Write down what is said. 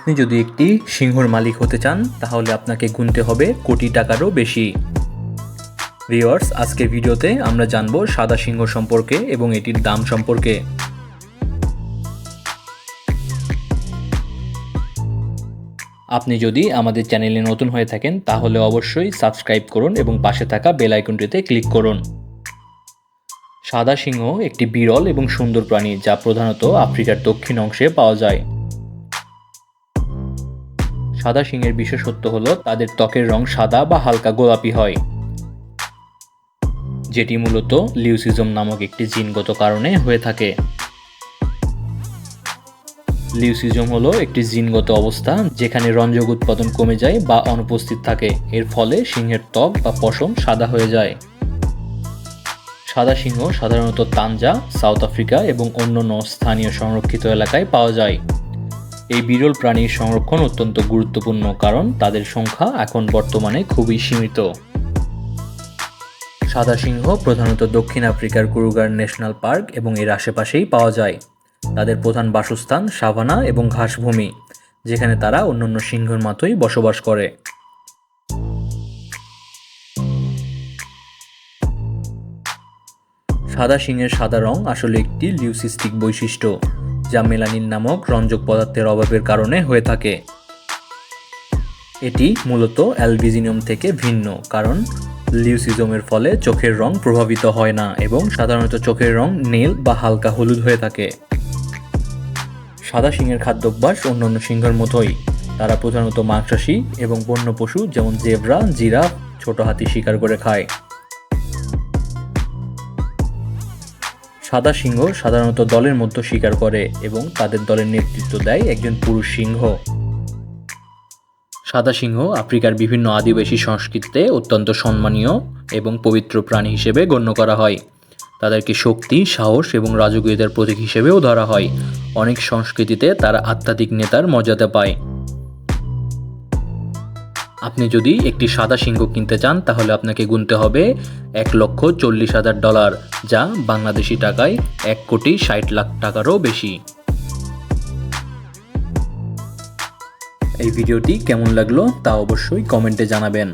আপনি যদি একটি সিংহর মালিক হতে চান, তাহলে আপনাকে গুনতে হবে কোটি টাকারও বেশি। ভিওয়ার্স আজকের ভিডিওতে আমরা জানব সাদা সিংহ সম্পর্কে এবং এটির দাম সম্পর্কে। আপনি যদি আমাদের চ্যানেলে নতুন হয়ে থাকেন, তাহলে অবশ্যই সাবস্ক্রাইব করুন এবং পাশে থাকা বেল আইকনটিতে ক্লিক করুন। সাদা সিংহ একটি বিরল এবং সুন্দর প্রাণী, যা প্রধানত আফ্রিকার দক্ষিণ অংশে পাওয়া যায়। সাদা সিংহের বিশেষত্ব হলো তাদের ত্বকের রং সাদা বা হালকা গোলাপি হয়। যেটি মূলত লিউসিজম নামক একটি জিনগত কারণে হয়ে থাকে। লিউসিজম হলো একটি জিনগত অবস্থা যেখানে রঞ্জক উৎপাদন কমে যায় বা অনুপস্থিত থাকে। এর ফলে সিংহের ত্বক বা পশম সাদা হয়ে যায়। সাদা সিংহ সাধারণত তানজা, সাউথ আফ্রিকা এবং অন্যান্য স্থানীয় সংরক্ষিত এলাকায় পাওয়া যায়। এই বিরল প্রাণীর সংরক্ষণ অত্যন্ত গুরুত্বপূর্ণ কারণ তাদের সংখ্যা এখন বর্তমানে খুবই সীমিত। সাদা সিংহ প্রধানত দক্ষিণ আফ্রিকার কুরুগার ন্যাশনাল পার্ক এবং এর আশেপাশেই পাওয়া যায়। তাদের প্রধান বাসস্থান সাভানা এবং ঘাসভূমি, যেখানে তারা অন্যান্য সিংহের মতোই বসবাস করে। সাদা সিংহের সাদা রং আসলে একটি লিউসিস্টিক বৈশিষ্ট্য। যা মেলানিন নামক রঞ্জক পদার্থের অভাবের কারণে হয়ে থাকে। এটি মূলত অ্যালবিজিনিয়াম থেকে ভিন্ন, কারণ লিউসিজমের ফলে চোখের রং প্রভাবিত হয় না এবং সাধারণত চোখের রং নীল বা হালকা হলুদ হয়ে থাকে। সাদা সিংহের খাদ্যাভ্যাস অন্যান্য সিংহের মতোই। তারা প্রধানত মাংসাশী এবং বন্য পশু, যেমন জেবরা, জিরাফ, ছোট হাতি শিকার করে খায়। সাদা সিংহ সাধারণত দলের মধ্যে শিকার করে এবং তাদের দলের নেতৃত্ব দেয় একজন পুরুষ সিংহ। সাদা সিংহ আফ্রিকার বিভিন্ন আদিবাসী সংস্কৃতিতে অত্যন্ত সম্মানীয় এবং পবিত্র প্রাণী হিসেবে গণ্য করা হয়। তাদেরকে শক্তি, সাহস এবং রাজকীয়তার প্রতীক হিসেবেও ধরা হয়। অনেক সংস্কৃতিতে তারা আধ্যাত্মিক নেতার মর্যাদা পায়। আপনি যদি একটি সাদা সিংহ কিনতে চান, তাহলে আপনাকে গুনতে হবে এক লক্ষ চল্লিশ হাজার ডলার, যা বাংলাদেশি টাকায় এক কোটি ষাট লাখ টাকারও বেশি। এই ভিডিওটি কেমন লাগল তা অবশ্যই কমেন্টে জানাবেন।